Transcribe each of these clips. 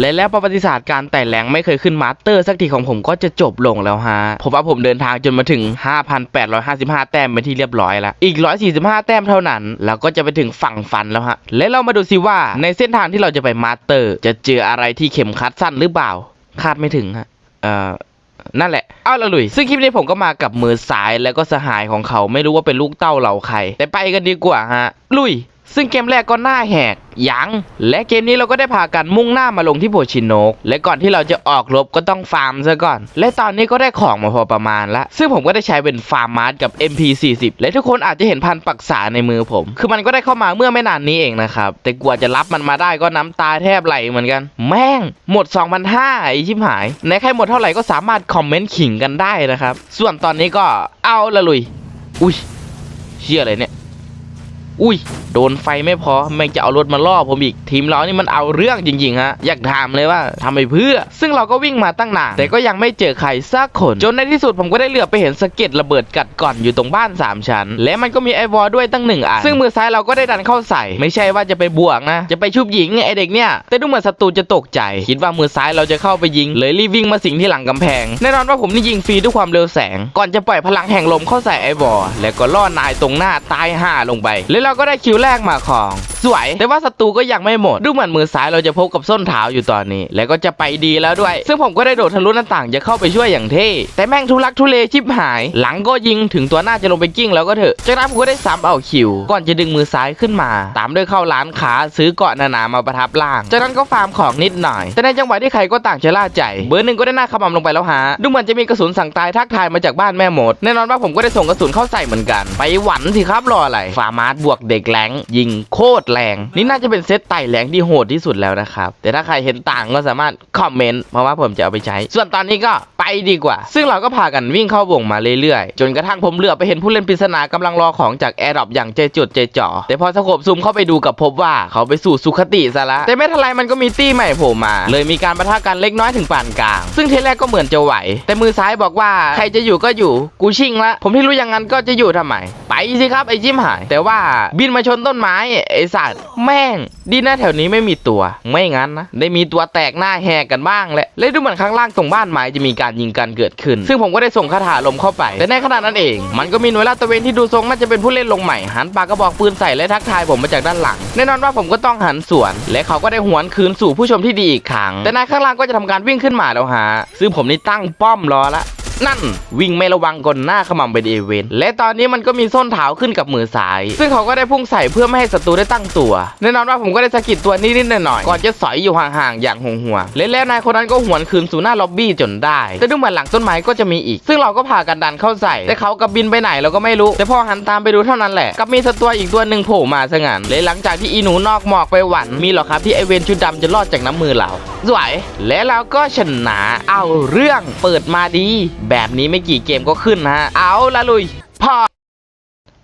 และแล้วประวัติศาสตร์การไต่แรงไม่เคยขึ้นมาสเตอร์สักทีของผมก็จะจบลงแล้วฮะผมว่าผมเดินทางจนมาถึง 5,855 แต้มเป็นที่เรียบร้อยแล้วอีก 145 แต้มเท่านั้น เราก็จะไปถึงฝั่งฝันแล้วฮะและเรามาดูสิว่าในเส้นทางที่เราจะไปมาสเตอร์ จะเจออะไรที่เข็มขัดสั้นหรือเปล่า คาดไม่ถึงฮะเอ่อนั่นแหละ เอาละลุย ซึ่งคลิปนี้ผมก็มากับมือซ้ายแล้วก็สหายของเขา ไม่รู้ว่าเป็นลูกเต้าเหล่าใคร แต่ไปกันดีกว่าฮะ ลุย ซึ่งเกมแรกก็หน้าแหกยังและเกมนี้เราก็ได้พากันมุ่งหน้ามาลงที่โพชิโนก และก่อนที่เราจะออกรบก็ต้องฟาร์มซะก่อน และตอนนี้ก็ได้ของมาพอประมาณละซึ่งผมก็ได้ใช้เป็นฟาร์มมาร์กับ MP40 และทุกคนอาจจะเห็นพันปักษาในมือผม คือมันก็ได้เข้ามาเมื่อไม่นานนี้เองนะครับ แต่กว่าจะรับมันมาได้ก็น้ำตาแทบไหลเหมือนกัน แม่ง หมด 2,500ไอชิบหายในใครหมดเท่าไหร่ก็สามารถคอมเมนต์ขิงกันได้นะครับส่วนตอนนี้ก็เอาละลุย อุ้ยเชี่ยอะไรเนี่ย อุ้ย โดนไฟไม่พอแม่งจะเอารถมาล่อผมอีก ทีมเรานี่มันเอาเรื่องจริงๆฮะ อยากถามเลยว่าทำไปเพื่อ ซึ่งเราก็วิ่งมาตั้งนานแต่ก็ยังไม่เจอใครสักคน จนในที่สุดผมก็ได้เหลือบไปเห็นสะเก็ดระเบิดกัดก่อนอยู่ตรงบ้าน 3 ชั้น และมันก็มีไอวอลด้วยตั้งหนึ่งอันซึ่งมือซ้ายเราก็ได้ดันเข้าใส่ ไม่ใช่ว่าจะไปบวกนะ จะไปชุบหญิงไอเด็กเนี่ยแต่ดูเหมือนศัตรูจะตกใจ คิดว่ามือซ้ายเราจะเข้าไปยิง เลยรีบวิ่งมาสิงที่หลังกำแพงแน่นอนว่าผมนี่ยิงฟรีด้วยความเร็วแสง ก่อนจะปล่อยพลังแห่งลมเข้าใส่ไอวอลแล้วก็ล่อนายตรงหน้าตายห่าลงไปแล้วเราก็ได้คิวแรกมาของ สวย แต่ว่าศัตรูก็ยังไม่หมด ดูเหมือนมือซ้ายเราจะพบกับส้นเท้าอยู่ตอนนี้ แล้วก็จะไปดีแล้วด้วย ซึ่งผมก็ได้โดดทะลุหน้าต่างจะเข้าไปช่วยอย่างเท่ แต่แม่งทุลักทุเลชิบหาย หลังก็ยิงถึงตัวหน้าจะลงไปกิ้งแล้วก็เถอะจากนั้นผมก็ได้ซ้ำเอาคิว ก่อนจะดึงมือซ้ายขึ้นมา ตามด้วยเข้าร้านค้าซื้อเกาะหนาๆมาประทับล่าง จากนั้นก็ฟาร์มของนิดหน่อย แต่ในจังหวะที่ใครก็ต่างจะล่าใจ เบอร์หนึ่งก็ได้หน้าขมำลงไปแล้วฮะดูเหมือนจะมีกระสุนสั่งตายทักทายมาจากบ้านแม่หมดแน่นอนว่าผมก็ได้ส่งกระสุนเข้าใส่เหมือนกัน ไปหวันสิครับรออะไรฟาร์มาร์บวกเด็กแรงยิงโคตรแรง นี่น่าจะเป็นเซตไต่แรงที่โหดที่สุดแล้วนะครับ แต่ถ้าใครเห็นต่างก็สามารถคอมเมนต์เพราะว่าผมจะเอาไปใช้ ส่วนตอนนี้ก็ไปดีกว่า ซึ่งเราก็พากันวิ่งเข้าวงมาเรื่อยๆ จนกระทั่งผมเหลือบไปเห็นผู้เล่นปริศนากำลังรอของจากแอร์ดรอปอย่างใจจดใจจ่อแต่พอสโคบซูมเข้าไปดูกับพบว่าเขาไปสู่สุขติซะละแต่ไม่ทันไรมันก็มีตี้ใหม่โผล่มา เลยมีการประทะกันเล็กน้อยถึงปานกลาง ซึ่งเทแรกก็เหมือนจะไหว แต่มือซ้ายบอกว่าใครจะอยู่ก็อยู่กูชิงละผมที่รู้อย่างนั้นก็จะอยู่ทำไม ไปสิครับไอ้จิ้มหาย แต่ว่าบินมาชนต้นไม้ไอ้สัตว์แม่ง ดีนะแถวนี้ไม่มีตัว ไม่งั้นนะ ได้มีตัวแตกหน้าแหกกันบ้างแหละและดูเหมือนข้างล่างตรงบ้านไม้จะมีการยิงกันเกิดขึ้น ซึ่งผมก็ได้ส่งคาถาลมเข้าไป แต่ในขณะนั้นเอง มันก็มีหน่วยลาดตระเวนที่ดูทรงน่าจะเป็นผู้เล่นลงใหม่หันปากกระบอกปืนใส่และทักทายผมมาจากด้านหลัง แน่นอนว่าผมก็ต้องหันสวน และเขาก็ได้หวนคืนสู่ผู้ชมที่ดีอีกครั้ง แต่นายข้างล่างก็จะทำการวิ่งขึ้นมาแล้วฮะซึ่งผมนี่ตั้งป้อมรอละ นั่น วิ่งไม่ระวังก่อนหน้าขมำเป็นเอเวนและตอนนี้มันก็มีส้นเท้าขึ้นกับมือซ้าย ซึ่งเขาก็ได้พุ่งใส่เพื่อไม่ให้ศัตรูได้ตั้งตัวแน่นอนว่าผมก็ได้สะกิดตัวนิดๆหน่อยๆก่อนจะสอยอยู่ห่างๆอย่างห่วงหัวและแล้วนายคนนั้นก็หวนคืนสู่หน้าล็อบบี้จนได้แต่ดูเหมือนหลังต้นไม้ก็จะมีอีก ซึ่งเราก็พากันดันเข้าใส่แต่เขากับบินไปไหนเราก็ไม่รู้แต่พอหันตามไปดูเท่านั้นแหละกับมีศัตรูอีกตัวหนึ่งโผล่มาซะงั้นและหลังจากที่อีหนูนอกหมอกไปหวันมีหรอครับที่ไอเวนชุดดำจะรอดจากน้ำมือเราสวยและเราก็ชนะเอาเรื่องเปิดมาดีแบบนี้ไม่กี่เกมก็ขึ้นนะฮะ เอาละลุยพอ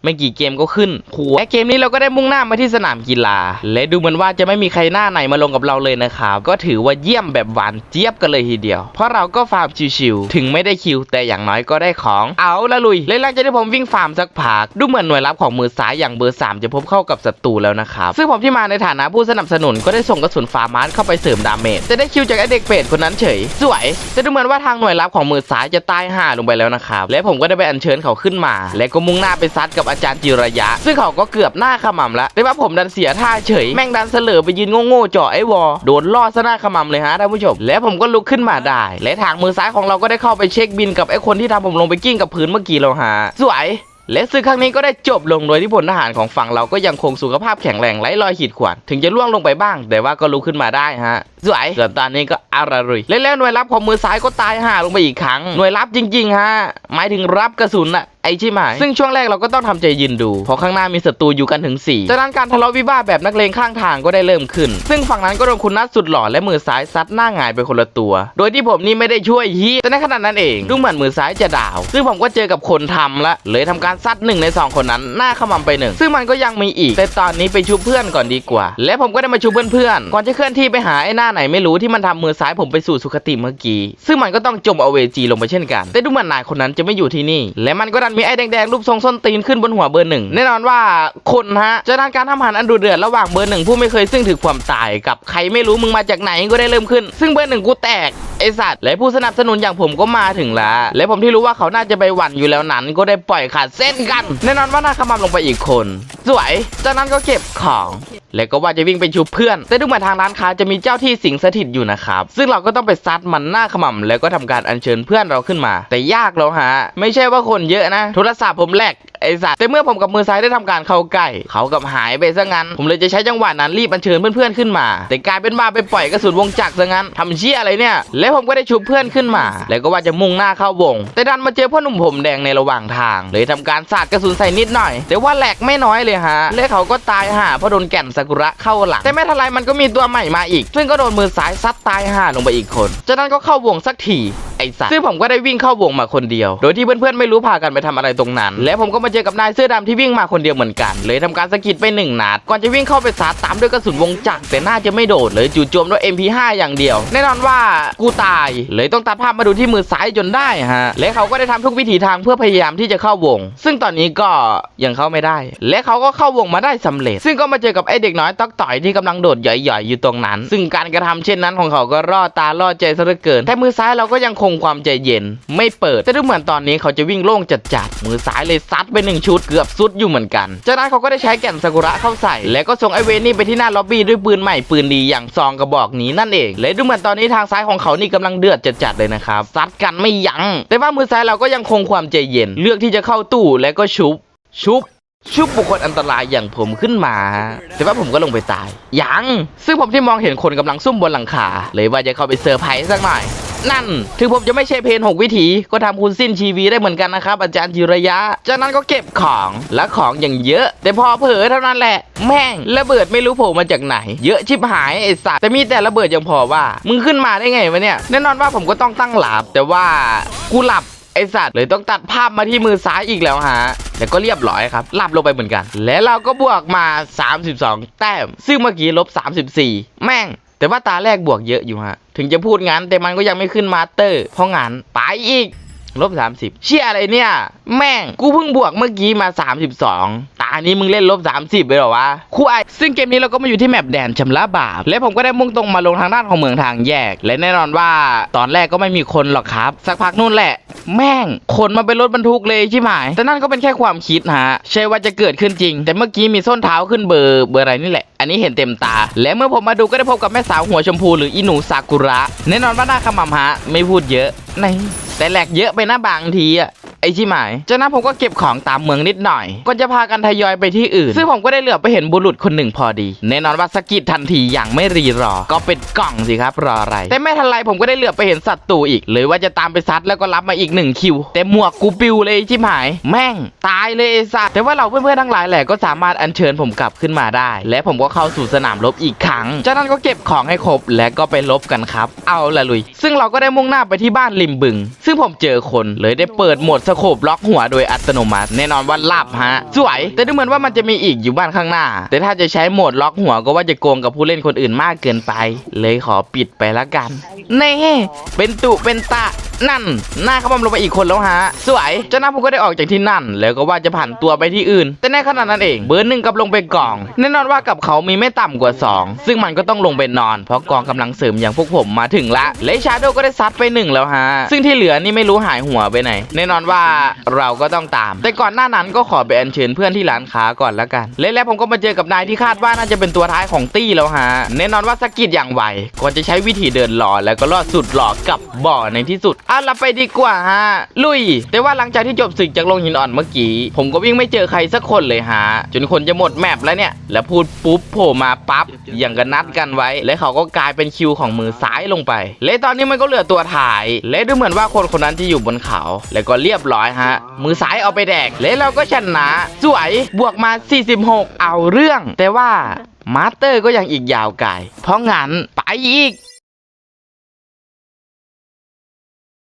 ไม่กี่เกมก็ขึ้นหัวและเกมนี้เราก็ได้มุ่งหน้ามาที่สนามกีฬา และดูเหมือนว่าจะไม่มีใครหน้าไหนมาลงกับเราเลยนะครับ ก็ถือว่าเยี่ยมแบบหวานเจี๊ยบกันเลยทีเดียว เพราะเราก็ฟาร์มชิวๆ ถึงไม่ได้คิว แต่อย่างน้อยก็ได้ของ เอาละลุยและหลังจากที่ผมวิ่งฟาร์มสักพัก ดูเหมือนหน่วยรับของมือซ้ายอย่างเบอร์ 3 จะพบเข้ากับศัตรูแล้วนะครับ ซึ่งผมที่มาในฐานะผู้สนับสนุนก็ได้ส่งกระสุนฟาร์มาร์เข้าไปเสริมดาเมจแต่ได้คิวจากไอเด็กเป็ดคนนั้นเฉย สวยแต่ดูเหมือนว่าทางหน่วยรับของมือซ้ายจะตายห่าลงไปแล้วนะครับ และผมก็ได้ไปอัญเชิญเขาขึ้นมา และก็มุ่งหน้าไปซัดกับอาจารย์จิระยะ ซึ่งเขาก็เกือบหน้าขมำแล้วแต่ว่าผมดันเสียท่าเฉย แม่งดันเสลอไปยืนโง่ๆเจาะไอ้วอโดนล่อซะหน้าขมำเลยฮะท่านผู้ชม และผมก็ลุกขึ้นมาได้ และทางมือซ้ายของเราก็ได้เข้าไปเช็คบินกับไอ้คนที่ทำผมลงไปกิ้งกับพื้นเมื่อกี้แล้วฮะสวยและศึกครั้งนี้ก็ได้จบลงโดยที่พลทหารของฝั่งเราก็ยังคงสุขภาพแข็งแรงไร้รอยขีดข่วนถึงจะล่วงลงไปบ้าง แต่ว่าก็ลุกขึ้นมาได้ฮะสวยส่วนตอนนี้ก็อารารุยและแล้วหน่วยรับของมือซ้ายก็ตายห่าลงไปอีกครั้งหน่วยรับจริงๆฮะหมายถึงรับกระสุนอะไอชิหมายซึ่งช่วงแรกเราก็ต้องทำใจยืนดูเพราะข้างหน้ามีศัตรูอยู่กันถึง4จากนั้นการทะเลาะวิวาทแบบนักเลงข้างทางก็ได้เริ่มขึ้น ซึ่งฝั่งนั้นก็โดนคุณนัทสุดหล่อและมือซ้ายซัดหน้าหงายไปคนละตัว โดยที่ผมนี่ไม่ได้ช่วยฮีแต่ในขณะนั้นเองดูเหมือนมือซ้ายจะดาว ซึ่งผมก็เจอกับคนทำละเลยทำการซัดหนึ่งในสองคนนั้นหน้าขมำไปหนึ่งซึ่งมันก็ยังมีอีกแต่ตอนนี้ไปชุบเพื่อนก่อนดีกว่า และผมก็ได้มาชุบเพื่อนๆก่อนจะเคลื่อนที่ไปหาไอ้หน้าไหนไม่รู้ที่มันทำมือซ้ายผมไปสู่สุคติเมื่อกี้ ซึ่งมันก็ต้องจมเอาเวจีลงไปเช่นกัน แต่ดูเหมือนนายคนนั้นจะไม่อยู่ที่นี่ และมันก็ดันมีไอ้แดงๆรูปทรงส้นตีนขึ้นบนหัวเบอร์หนึ่งแน่นอนว่าคนฮะจะทำการทำหันอันดุเดือดระหว่างเบอร์หนึ่งผู้ไม่เคยซึ่งถึงความตายกับใครไม่รู้มึงมาจากไหนก็ได้เริ่มขึ้น ซึ่งเบอร์หนึ่งกูแตกไอสัตว์และผู้สนับสนุนอย่างผมก็มาถึงแล้วและผมที่รู้ว่าเขาน่าจะไปหวั่นอยู่แล้วนั้น ก็ได้ปล่อยขาดเส้นกัน แน่นอนว่าน้าขมำลงไปอีกคน สวยจากนั้นก็เก็บของ แล้วก็ว่าจะวิ่งไปชุบเพื่อน แต่ดูเหมือนทางร้านค้าจะมีเจ้าที่สิงสถิตอยู่นะครับ ซึ่งเราก็ต้องไปซัดมันหน้าขมำแล้วก็ทำการอัญเชิญเพื่อนเราขึ้นมา แต่ยากแล้วฮะ ไม่ใช่ว่าคนเยอะนะโทรศัพท์ผมแหลกไอสัตว์แต่เมื่อผมกับมือซ้ายได้ทำการเข้าใกล้เขากับหายไปซะงั้น ผมเลยจะใช้จังหวะนั้นรีบอัญเชิญเพื่อนๆขึ้นมา แต่กลายเป็นว่าไปปล่อยกระสุนวงจักรซะงั้นทำเชี่ยอะไรเนี่ย แล้วผมก็ได้ชุบเพื่อนขึ้นมา แล้วก็ว่าจะมุ่งหน้าเข้าวง แต่ดันมาเจอพ่อหนุ่มผมแดงในระหว่างทาง เลยทำการสาดกระสุนใส่นิดหน่อย แต่ว่าแหลกไม่น้อยเลยฮะและเขาก็ตายห่าเพราะโดนแก่นซากุระเข้าหลังแต่ไม่ทันไรมันก็มีตัวใหม่มาอีก ซึ่งก็โดนมือซ้ายซัดตายห่าลงไปอีกคนจากนั้นก็เข้าวงสักที ไอสัตว์ซึ่งผมก็ได้วิ่งเข้าวงมาคนเดียว โดยที่เพื่อนๆไม่รู้พากันไปทำอะไรตรงนั้น และผมก็มาเจอกับนายเสื้อดำที่วิ่งมาคนเดียวเหมือนกัน เลยทำการสะกิดไปหนึ่งนัดก่อนจะวิ่งเข้าไปสาดตามด้วยกระสุนวงจักรแต่น่าจะไม่โดดเลยจู่โจมด้วย MP5 อย่างเดียว แน่นอนว่ากูตาย เลยต้องตัดภาพมาดูที่มือซ้ายจนได้ฮะและเขาก็ได้ทำทุกวิถีทางเพื่อพยายามที่จะเข้าวง ซึ่งตอนนี้ก็ยังเข้าไม่ได้ และเขาก็เข้าวงมาได้สำเร็จ ซึ่งก็มาเจอกับไอ้เด็กน้อยตอกต่อยที่กำลังโดดหย่อยๆอยู่ตรงนั้น ซึ่งการกระทำเช่นนั้นของเขาก็ร่อตาล่อใจซะเหลือเกินแต่มือซ้ายเราก็ยังคงความใจเย็น ไม่เปิด แต่ดูเหมือนตอนนี้เขาจะวิ่งโล่งจัดๆมือซ้ายเลยซัดไปหนึ่งชุดเกือบสุดอยู่เหมือนกันจากนั้นเขาก็ได้ใช้แก่นซากุระเข้าใส่ แล้วก็ส่งไอเวนี่ไปที่หน้าล็อบบี้ด้วยปืนใหม่ปืนดีอย่างซองกระบอกนี้นั่นเอง และดูเหมือนตอนนี้ทางซ้ายของเขานี่กำลังเดือดจัดๆเลยนะครับซัดกันไม่ยัง้งแต่ว่ามือซ้ายเราก็ยังคงความใจเย็น เลือกที่จะเข้าตู้แล้วก็ชุบ ชุบชุบบุคคลอันตรายอย่างผมขึ้นมา แต่ว่าผมก็ลงไปตาย ยัง ซึ่งผมที่มองเห็นคนกำลังซุ่มบนหลังคา เลยว่าจะเข้าไปเซอร์ไพรส์สักหน่อย นั่น ถึงผมจะไม่ใช่เพนหกวิถี ก็ทำคุณสิ้นชีวีได้เหมือนกันนะครับ อาจารย์จิระยะ จากนั้นก็เก็บของและของอย่างเยอะ แต่พอเผลอเท่านั้นแหละ แม่งระเบิดไม่รู้โผล่มาจากไหน เยอะชิบหายไอสัตว์แต่มีแต่ระเบิดยังพอว่า มึงขึ้นมาได้ไงวะเนี่ย แน่นอนว่าผมก็ต้องตั้งหลับ แต่ว่ากูหลับไอสัตว์เลยต้องตัดภาพมาที่มือซ้ายอีกแล้วฮะแล้วก็เรียบร้อยครับหลับลงไปเหมือนกัน และเราก็บวกมา 32 แต้ม ซึ่งเมื่อกี้ลบ 34 แม่ง แต่ว่าตาแรกบวกเยอะอยู่ฮะ ถึงจะพูดงั้นแต่มันก็ยังไม่ขึ้นมาสเตอร์ เพราะงั้นไปอีก ลบ30เชี่ยอะไรเนี่ย แม่งกูเพิ่งบวกเมื่อกี้มา32ตานี้มึงเล่นลบ30ไปหรอวะคู่ไอซึ่งเกมนี้เราก็มาอยู่ที่แมปแดนชำระบาปและผมก็ได้มุ่งตรงมาลงทางด้านของเมืองทางแยก และแน่นอนว่าตอนแรกก็ไม่มีคนหรอกครับ สักพักนู่นแหละ แม่งคนมาเป็นรถบรรทุกเลยใช่ไหมแต่นั่นก็เป็นแค่ความคิดฮะใช่ว่าจะเกิดขึ้นจริง แต่เมื่อกี้มีส้นเท้าขึ้นเบอร์เบอร์อะไรนี่แหละ อันนี้เห็นเต็มตา และเมื่อผมมาดูก็ได้พบกับแม่สาวหัวชมพูหรืออินูซากุระแน่นอนว่าหน้าขมำฮะไม่พูดเยอะนี่ แต่แหลกเยอะไปนะบางทีอะ ไอชิหมายจากนั้นผมก็เก็บของตามเมืองนิดหน่อย ก็จะพากันทยอยไปที่อื่น ซึ่งผมก็ได้เหลือไปเห็นบุรุษคนหนึ่งพอดี แน่นอนว่าสะกิดทันทีอย่างไม่รีรอ ก็เป็นกล่องสิครับรออะไร แต่ไม่ทันไรผมก็ได้เหลือไปเห็นศัตรูอีกเลยว่าจะตามไปซัดแล้วก็รับมาอีกหนึ่งคิว แต่หมวกกูปิวเลยไอ้ชิหมาย แม่งตายเลยไอ้สัตว์แต่ว่าเราเพื่อนๆทั้งหลายแหละก็สามารถอัญเชิญผมกลับขึ้นมาได้ และผมก็เข้าสู่สนามรบอีกครั้งจากนั้นก็เก็บของให้ครบและก็ไปลบกันครับ เอาละลุย ซึ่งเราก็ได้มุ่งหน้าไปที่บ้านริมบึง ซึ่งผมเจอคนเลยได้เปิดโหมดสโคบล็อกหัวโดยอัตโนมัติ แน่นอนว่าลับฮะ สวย แต่ดูเหมือนว่ามันจะมีอีกอยู่บ้านข้างหน้า แต่ถ้าจะใช้โหมดล็อกหัวก็ว่าจะโกงกับผู้เล่นคนอื่นมากเกินไป เลยขอปิดไปละกันเน่เป็นตุเป็นตะ นั่น หน้าเขาบำลงไปอีกคนแล้วฮะ สวยเจ้าหน้าผมก็ได้ออกจากที่นั่น แล้วก็ว่าจะผ่านตัวไปที่อื่น แต่ในขณะนั้นเองเบอร์หนึ่งกับลงไปกอง แน่นอนว่ากับเขามีไม่ต่ำกว่า 2 ซึ่งมันก็ต้องลงไปนอน เพราะกองกำลังเสริมอย่างพวกผมมาถึงละ และชาโดก็ได้ซัดไปหนึ่งแล้วฮะ ซึ่งที่เหลือนี่ไม่รู้หายหัวไปไหน แน่นอนว่าเราก็ต้องตาม แต่ก่อนหน้านั้นก็ขอไปอัญเชิญเพื่อนที่ร้านค้าก่อนละกัน และแล้วผมก็มาเจอกับนายที่คาดว่าน่าจะเป็นตัวท้ายของตี้แล้วฮะ แน่นอนว่าสกิดอย่างไวก่อนจะใช้วิธีเดินหล่อแล้วก็ลอดสุดหล่อกลับบ่อในที่สุดเอาไปดีกว่าฮะ ลุย แต่ว่าหลังจากที่จบศึกจากโรงหินอ่อนเมื่อกี้ ผมก็วิ่งไม่เจอใครสักคนเลยฮะ จนคนจะหมดแมปแล้วเนี่ย แล้วพูดปุ๊บโผล่มาปั๊บ อย่างกันนัดกันไว้ และเขาก็กลายเป็นคิวของมือซ้ายลงไป และตอนนี้มันก็เหลือตัวถ่าย และดูเหมือนว่าคนคนนั้นจะอยู่บนเขา แล้วก็เรียบร้อยฮะ มือซ้ายเอาไปแดก และเราก็ชนะ สวย บวกมา 46 เอาเรื่อง แต่ว่ามาสเตอร์ก็ยังอีกยาวไกล เพราะงั้นไปอีก